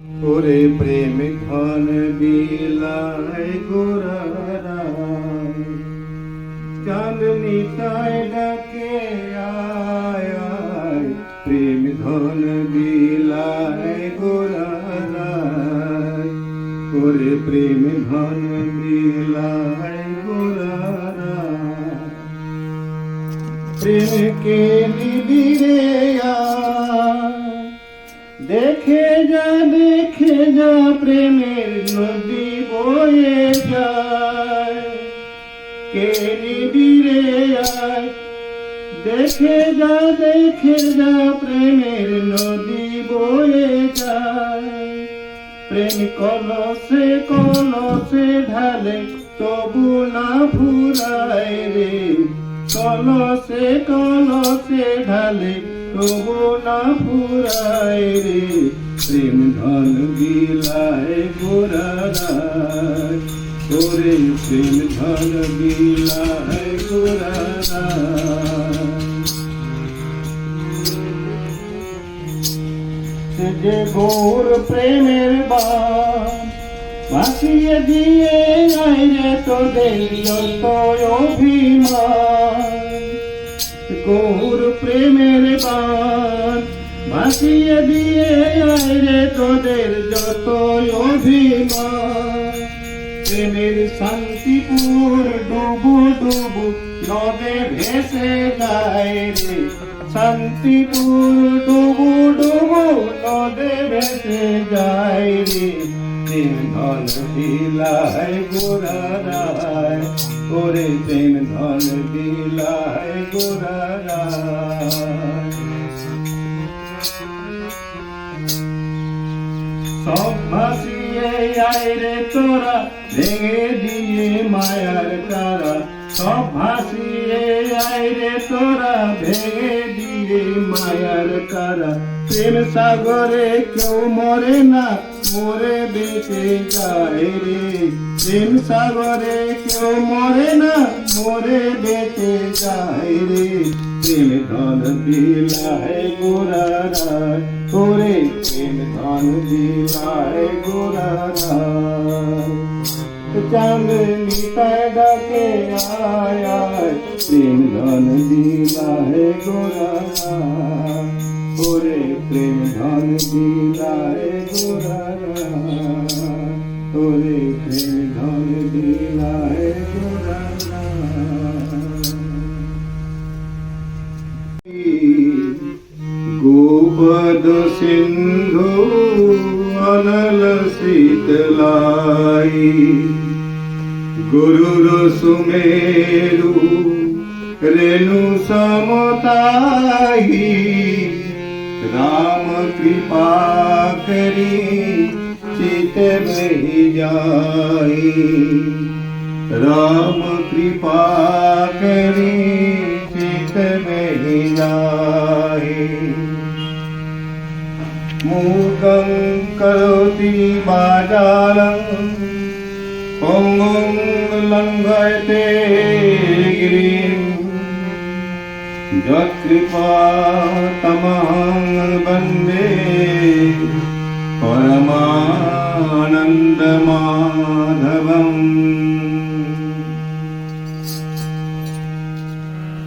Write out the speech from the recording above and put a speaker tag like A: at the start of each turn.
A: ওরে প্রেম ঘন বিলায় গোরারা চাঁদনি তাই ডাকে, আয় আয়, প্রেম ধন বিলায় গোরারা ওরে প্রেম ধন বিলায় গোরারা প্রেম কে নিবিরে দেখে যা দেখে যা, প্রেমের নদী বয়ে যায়। আয়? দেখে যা দেখে যা, প্রেমের নদী বয়ে যায়। প্রেম কলসে কলসে ঢালে, তবু না ফুরায় রে। কলসে কলসে ঢালে, তবু না ফুরায় রে। প্রেম ধন বিলায় গোরারায় ওরে প্রেম ধন বিলায় গোরারায় যে গৌর প্রেমের বান ভাসিয়ে দিয়ে আইরে তোদের যত অভিমান। গৌর প্রেমের বান ভাসিয়ে দিয়ে আইরে তোদের যত অভিমান। প্রেমের শান্তিপুর ডুবু ডুবু নদে ভেসে যায় রে। শান্তিপুর ডুবু ডুবু নদে ভেসে যায় রে। ধন দিলায় গোরারায় ওরে প্রেম ধন দিলায় গোরারায় সব ভাসিয়ে আয় রে তোরা, ভেঙে দিয়ে মায়ার কারা সব ভাসিয়ে আয় তোরা, ভেঙে দিয়ে মায়ার কারা প্রেম সাগরে কেউ মরে না, মরে বেঁচে যায় রে। প্রেম সাগরে কেউ মরে না, মরে বেঁচে যায় রে। প্রেম ধন দিলায় গোরারায় তোরে প্রেম ধন দিলায় গোরারায় চাঁদনি তাই ডাকে আয় আয় প্রেম ধন দিলায় গোরারায় ওরে প্রেম ধন দিলায় গোরারায় ওরে প্রেম ধন দিলায় গোরারায় গোপদ সিন্ধু ਚਿਤ ਲਾਈ। ਗੁਰੂ ਰਸੁਮੇਰੂ ਰੇਨੂ ਸਮਤਾਈ ਰਾਮ ਕਿਰਪਾ ਕਰੀ, ਚਿਤ ਬਹਿ ਜਾਈ। ਰਾਮ ਕਿਰਪਾ ਕਰੀ, ਚਿਤ ਬਹਿ ਜਾਈ। मूकं करोति बाजालं। पङ्गुं लङ्घयते गिरिं। यत्कृपा तमहं वन्दे। परमानन्दमाधवम्